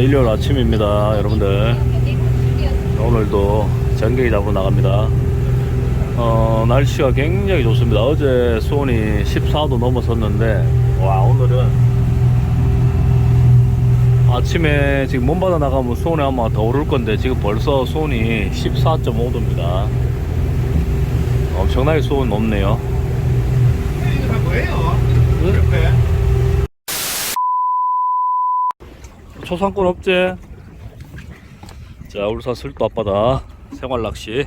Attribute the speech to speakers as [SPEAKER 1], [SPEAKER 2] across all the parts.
[SPEAKER 1] 자, 일요일 아침입니다, 여러분들. 오늘도 전갱이 잡으러 나갑니다. 어, 날씨가 굉장히 좋습니다. 어제 수온이 14도 넘어섰는데, 와, 오늘은 아침에 지금 먼바다 나가면 수온이 아마 더 오를 건데, 지금 벌써 수온이 14.5도입니다. 엄청나게 수온 높네요.
[SPEAKER 2] 다 뭐예요? 옆에
[SPEAKER 1] 초상권 업체 자 울산 슬도 앞바다. 생활 낚시.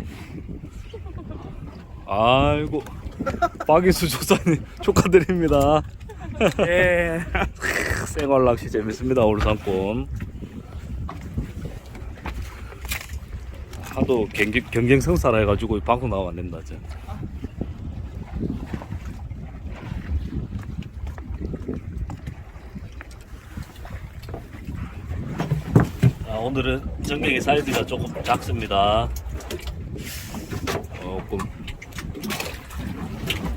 [SPEAKER 1] 아이고. 박이수 조사님 축하드립니다. 예. 생활 낚시 재밌습니다 울산권. 하도 경쟁, 경쟁 성사라 해가지고 방송 나가면 안 된다 이제 오늘은 전갱이 사이즈가 조금 작습니다. 조금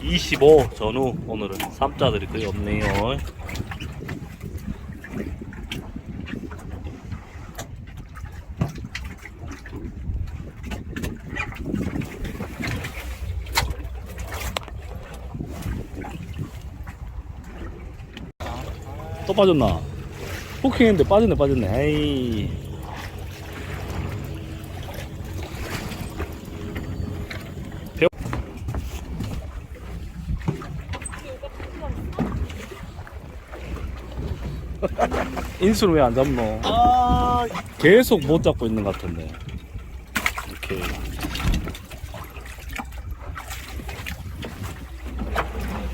[SPEAKER 1] 25 전후 오늘은 3자들이 거의 없네요. 또 빠졌나? 포킹했는데 빠졌네 빠졌네 에이 인수를 왜 안 잡노?
[SPEAKER 2] 아
[SPEAKER 1] 계속 못 잡고 있는 것 같은데. 이렇게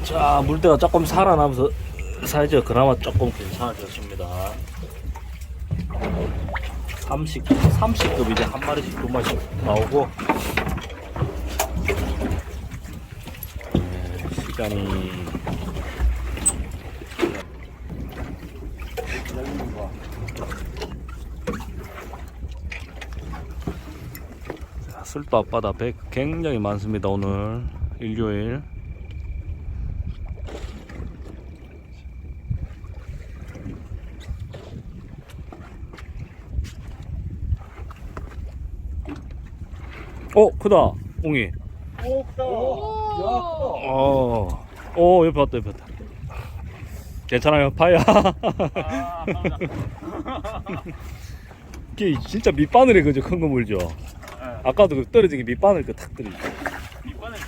[SPEAKER 1] 자 물때가 조금 살아나면서 사이즈가 그나마 조금 괜찮아졌습니다. 30, 30급 이제 한 마리씩 두 마리씩 나오고. 네, 시간이 자, 술도 앞바다 백 굉장히 많습니다 오늘. 일요일. 어 크다. 옹이.
[SPEAKER 2] 오, 크다.
[SPEAKER 1] 어, 어 옆에 왔다 옆에 왔다. 괜찮아요. 파야. 이게 진짜 밑바늘에 그죠 큰거 물죠 아까도 그 떨어진 게 밑바늘 그탁 떨어지
[SPEAKER 2] 밑바늘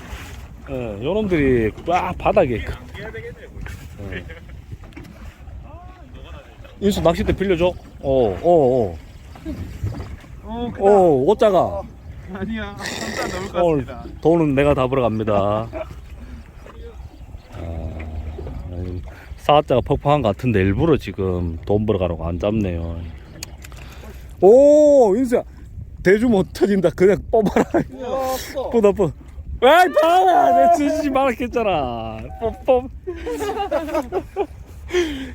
[SPEAKER 1] 예, 요놈들이 막 바닥에 그-. 예. 인수 낚싯대 빌려줘 어, 어,
[SPEAKER 2] 오,
[SPEAKER 1] 어, 어, 옷자가
[SPEAKER 2] 아니야. 한자 넘을 것
[SPEAKER 1] 오늘
[SPEAKER 2] 같습니다.
[SPEAKER 1] 돈은 내가 다 벌어갑니다. 아, 사자가 퍽퍽한 것 같은데 일부러 지금 돈 벌어가라고 안 잡네요. 오 인수야 대주 못 터진다 그냥 뽑아라. 뽑아 뽑아. 와이 봐라 내 주지 말았겠잖아. 뽑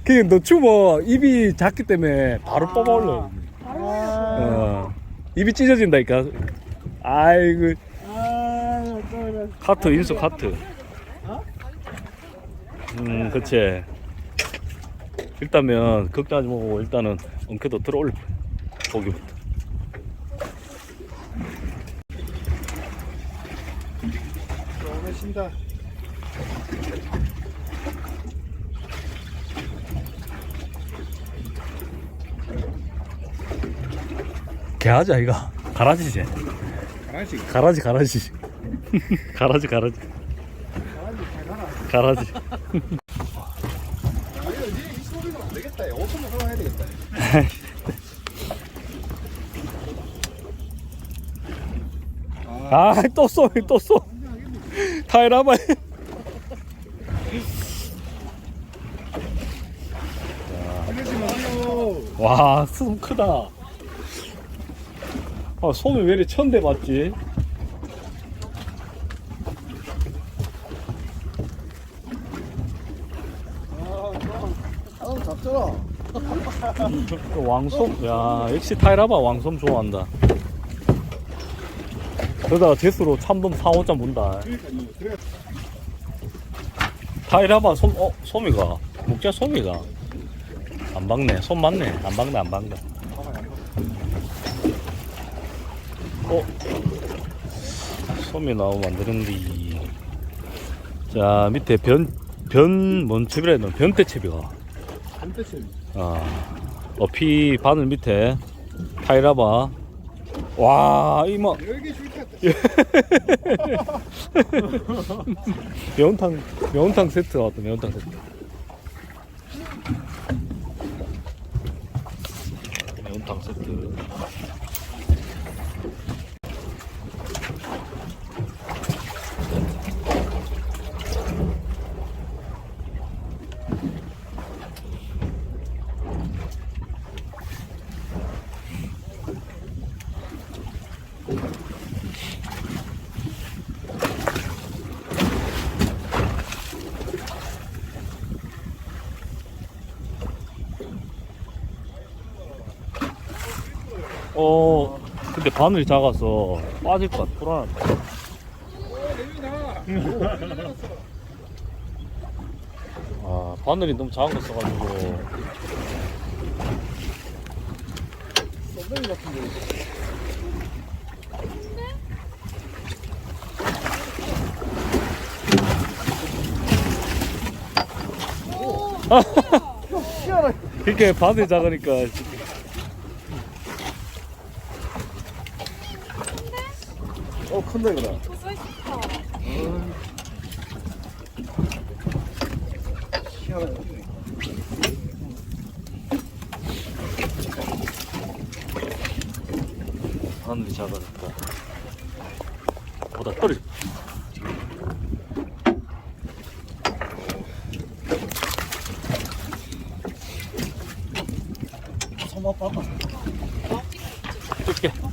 [SPEAKER 1] 그냥 너 추모 입이 작기 때문에 바로 뽑아 올려.
[SPEAKER 2] 아,
[SPEAKER 1] 어, 입이 찢어진다니까. 아이고.
[SPEAKER 2] 아,
[SPEAKER 1] 카트 인수 카트 음 그치 일단면 걱정하지 말고 일단은 엉켜도 들어올려 고기
[SPEAKER 2] 신다.
[SPEAKER 1] 개하자 이거 가라지지. 가라지 가라지 가라지 가라지 가라지
[SPEAKER 2] 이제 이 소리는 안 되겠다. 5천만 원 해야 되겠다. 아,
[SPEAKER 1] 아또쏘 또 쏘 타이라바
[SPEAKER 2] 이러지 마요.
[SPEAKER 1] 와숨 크다 아 솜이 왜 이렇게 천대 맞지
[SPEAKER 2] 아.
[SPEAKER 1] 그 왕솜 야 역시 타이라바 왕솜 좋아한다 그러다가 제수로 참돔 4, 5점 문다
[SPEAKER 2] 그러니까요. 그래.
[SPEAKER 1] 타이라바 솜, 어, 솜이가. 목자 솜이가. 안 박네. 솜 맞네. 안 박네, 안 박네. 어? 솜이 나오면 안 되는데. 자, 밑에 변, 변, 뭔 채비라 했나? 변태 채비가.
[SPEAKER 2] 한대씩.
[SPEAKER 1] 아, 어피 바늘 밑에 타이라바. 와, 이마.
[SPEAKER 2] 줄겠다.
[SPEAKER 1] 매운탕, 매운탕 세트 나왔다, 매운탕 세트. 매운탕 세트. 어, 근데 바늘이 작아서 빠질 것 같아. 불안하다. 아, 바늘이 너무 작은 거 써가지고.
[SPEAKER 2] 썸네일 같은데.
[SPEAKER 1] 이렇게 바늘이 작으니까.
[SPEAKER 2] 큰데, 그래.
[SPEAKER 1] 바늘이 작으니까. 보다 떨어지.
[SPEAKER 2] 서마 봐봐.
[SPEAKER 1] 줄게.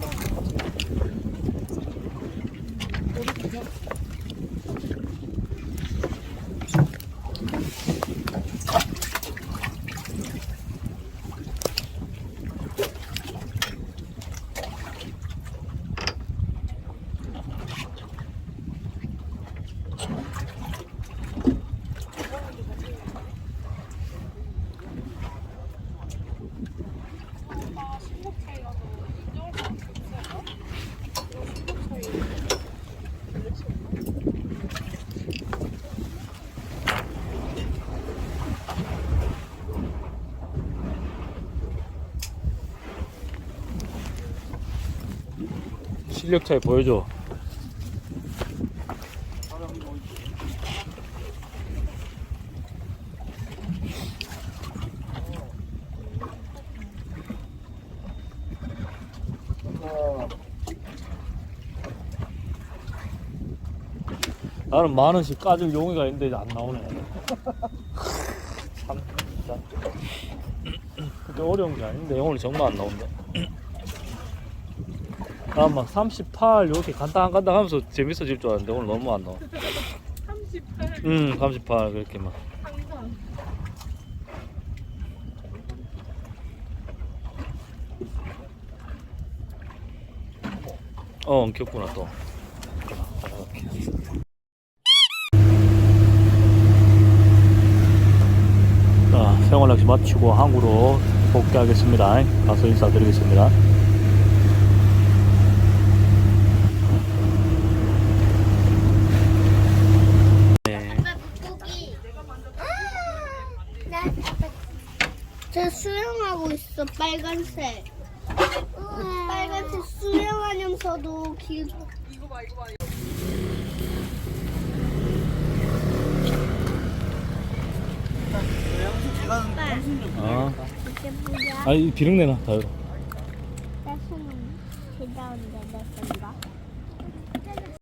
[SPEAKER 1] 실력 차이 보여줘. 나는 만 원씩 까줄 용의가 있는데 안 나오네. 참, 진짜. 그게 어려운 게 아닌데 오늘 정말 안 나온다. 나막 38 이렇게 간당 간당 하면서 재밌어질 줄 알았는데 오늘 너무 안 나와.
[SPEAKER 3] 38
[SPEAKER 1] 응, 38 그렇게 막.
[SPEAKER 3] 항상
[SPEAKER 1] 어, 엉켰구나 또. 자, 생활 낚시 마치고 항구로 복귀하겠습니다. 가서 인사드리겠습니다. 네.
[SPEAKER 4] 아빠 물고기. 나 저 수영하고 있어 빨간색. 빨간색 수영하면서도 길.
[SPEAKER 3] 이거 봐 이거 봐
[SPEAKER 1] 아,
[SPEAKER 4] 이게 뭐야?
[SPEAKER 1] 아이 비릉내나 다요.
[SPEAKER 4] 나 손. 계좌인데 내 건가?